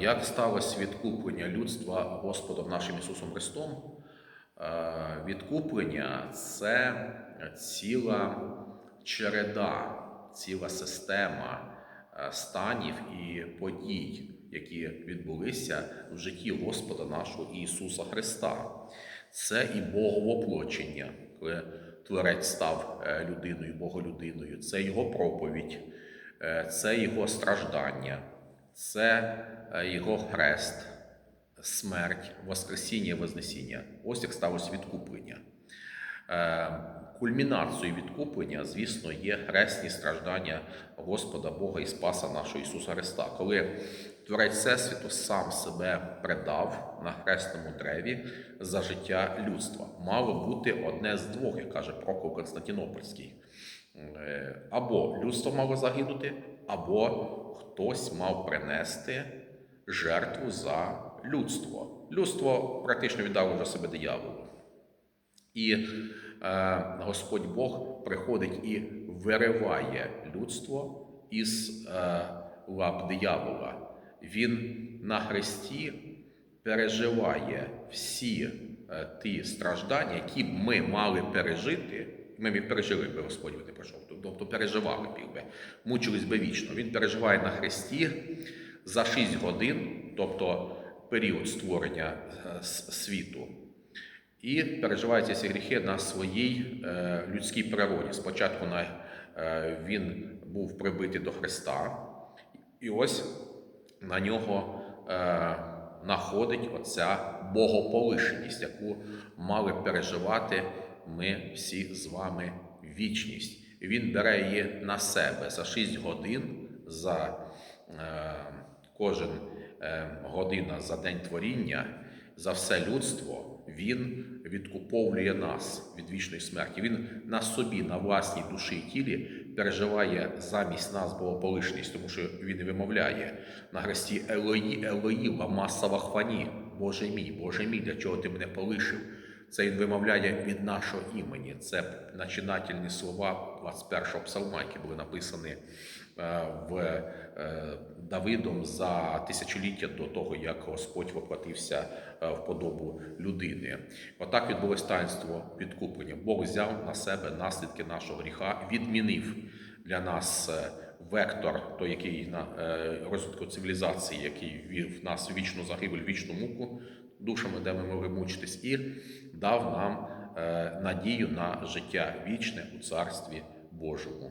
Як сталося відкуплення людства Господом нашим Ісусом Христом? Відкуплення це ціла череда, ціла система станів і подій, які відбулися в житті Господа нашого Ісуса Христа. Це і Боговоплочення, коли Творець став е, людиною, Боголюдиною, це Його проповідь, е, це Його страждання, це е, Його хрест, смерть, Воскресіння, Вознесіння. Ось як сталося відкуплення. Е, Кульмінацією відкуплення, звісно, є хресні страждання Господа Бога і Спаса нашого Ісуса Христа, коли Творець Всесвіту сам себе предав на хресному древі за життя людства. Мало бути одне з двох, як каже Прокол Константинопольський. Е, Або людство мало загинути, або хтось мав принести жертву за людство. Людство практично віддало вже себе дияволу. І е, Господь Бог приходить і вириває людство із е, лап диявола. Він на хресті переживає всі ті страждання, які б ми мали пережити. Ми б пережили, якби Господь не прийшов. Тобто переживали б, би, мучились би вічно. Він переживає на хресті за 6 годин, тобто період створення е, світу. І переживають ці гріхи на своїй е, людській природі. Спочатку на, е, він був прибитий до Христа, і ось на нього е, находить оця богополишеність, яку мали переживати ми всі з вами вічність. Він бере її на себе за 6 годин, за е, кожен е, година за день творіння, за все людство. Він відкуповує нас від вічної смерті. Він на собі, на власній душі і тілі переживає замість нас богополишність, тому що він вимовляє на хресті Елої, Елої, ламасава хвані. Боже мій, Боже мій, для чого ти мене полишив? Це він вимовляє від нашого імені. Це начинательні слова 21-го псалма, які були написані е, в е, Давидом за тисячоліття до того, як Господь воплотився е, в подобу людини. Отак відбулось таїнство відкуплення. Бог взяв на себе наслідки нашого гріха, відмінив для нас вектор, той, який на е, розвитку цивілізації, який вів нас в вічну загибель, вічну муку душами, де ми могли мучитись, і дав нам е, надію на життя вічне у Царстві Божому.